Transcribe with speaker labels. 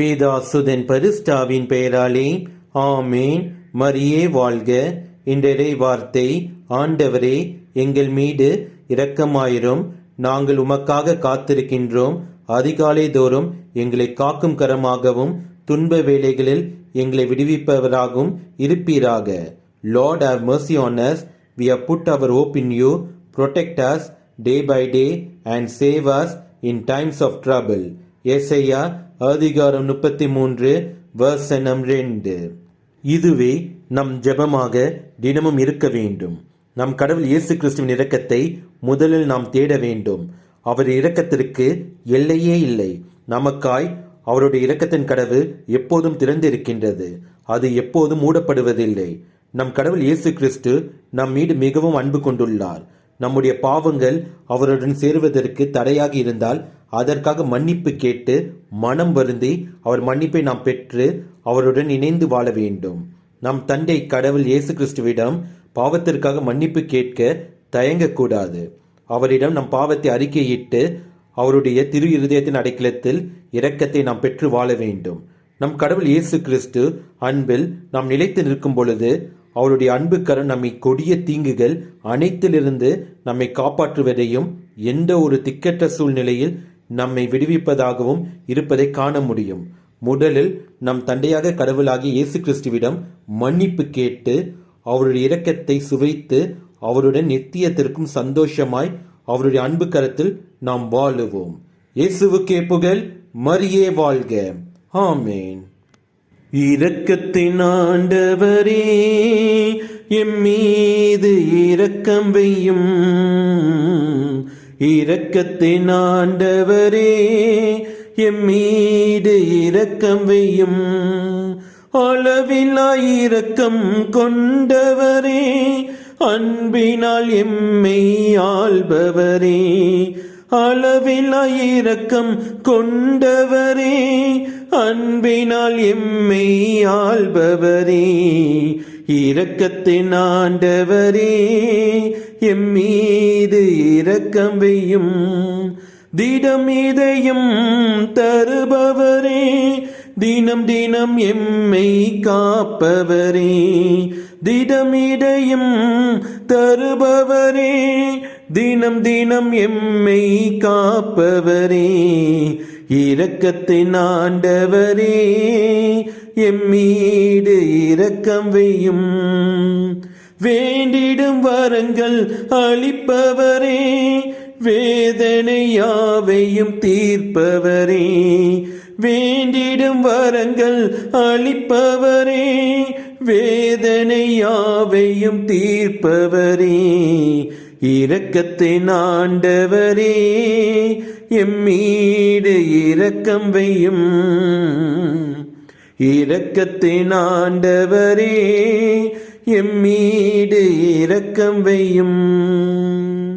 Speaker 1: பேதாசுதன் பரிஸ்டாவின் பெயராலே ஆமேன். மரியே வாழ்க. இன்றைய வார்த்தை ஆண்டவரே எங்கள் மீது இரக்கமாயிரும். நாங்கள் உமக்காக காத்திருக்கின்றோம். அதிகாலை தோறும் எங்களை காக்கும் கரமாகவும் துன்ப வேலைகளில் எங்களை விடுவிப்பவராகவும் இருப்பீராக. Lord are mercy on us we have put our hope you you. Protect us day by day and save us in times of trouble. ஏசையா அதிகாரம் முப்பத்தி மூன்று வசனம் ரெண்டு இதுவே நம் ஜெபமாக தினமும் இருக்க வேண்டும். நம் கடவுள் இயேசு கிறிஸ்துவின் இரக்கத்தை முதலில் நாம் தேட வேண்டும். அவர் இரக்கத்திற்கு எல்லையே இல்லை. நமக்காய் அவருடைய இரக்கத்தின் கடவு எப்போதும் திறந்திருக்கின்றது. அது எப்போதும் மூடப்படுவதில்லை. நம் கடவுள் இயேசு கிறிஸ்து நம் மீது மிகவும் அன்பு கொண்டுள்ளார். நம்முடைய பாவங்கள் அவருடன் சேருவதற்கு தடையாக இருந்தால் அதற்காக மன்னிப்பு கேட்டு மனம் வருந்தி அவர் மன்னிப்பை நாம் பெற்று அவருடன் இணைந்து வாழ வேண்டும். நம் தந்தை கடவுள் இயேசு கிறிஸ்துவிடம் பாவத்திற்காக மன்னிப்பு கேட்க தயங்கக்கூடாது. அவரிடம் நம் பாவத்தை அறிக்கையிட்டு அவருடைய திரு இருதயத்தின் அடைக்கலத்தில் இரக்கத்தை நாம் பெற்று வாழ வேண்டும். நம் கடவுள் இயேசு கிறிஸ்து அன்பில் நாம் நிலைத்து நிற்கும் பொழுது அவருடைய அன்பு கரம் நம்மை கொடிய தீங்குகள் அனைத்திலிருந்து நம்மை காப்பாற்றுவதையும் எந்த ஒரு திக்கற்ற சூழ்நிலையில் நம்மை விடுவிப்பதாகவும் இருப்பதை காண முடியும். முதலில் நம் தந்தையாக கடவுளாகிய இயேசு கிறிஸ்துவிடம் மன்னிப்பு கேட்டு அவருடைய இரக்கத்தை சுவைத்து அவருடன் நித்தியத்திற்கும் சந்தோஷமாய் அவருடைய அன்பு கரத்தில் நாம் வாழுவோம். இயேசுவுக்கே புகழ் மரியே வாழ்க. ஆமேன். இரக்கத்தின் ஆண்டவரே எம் மீது இரக்கம் வையும் இரக்கத்தின் ஆண்டவரே எம்மீது இரக்கம் வெய்யும் அளவிலா இரக்கம் கொண்டவரே அன்பினால் எம்மை ஆள்பவரே. அளவில்லா இரக்கம் கொண்டவரே அன்பினால் எம்மை ஆள்பவரே இரக்கத்தின் ஆண்டவரே எம்மீது இரக்கம் வையும் திடம் இதயம் தருபவரே தினம் தினம் எம்மை காப்பவரே திடம் திடமிடையும் தருபவரே தினம் தினம் எம்மை காப்பவரே இரக்கத்தின் ஆண்டவரே எம்மீடு இரக்கம் வையும். வேண்டிடும் வரங்கள் அளிப்பவரே வேதனை யாவையும் தீர்ப்பவரே. வேண்டிடும் வரங்கள் அளிப்பவரே வேதனை யாவையும் தீர்ப்பவரே. இரக்கத்தின் ஆண்டவரே எம்மீடு இரக்கம் வையும். இரக்கத்தின் ஆண்டவரே எம்மீடு இரக்கம் வையும்.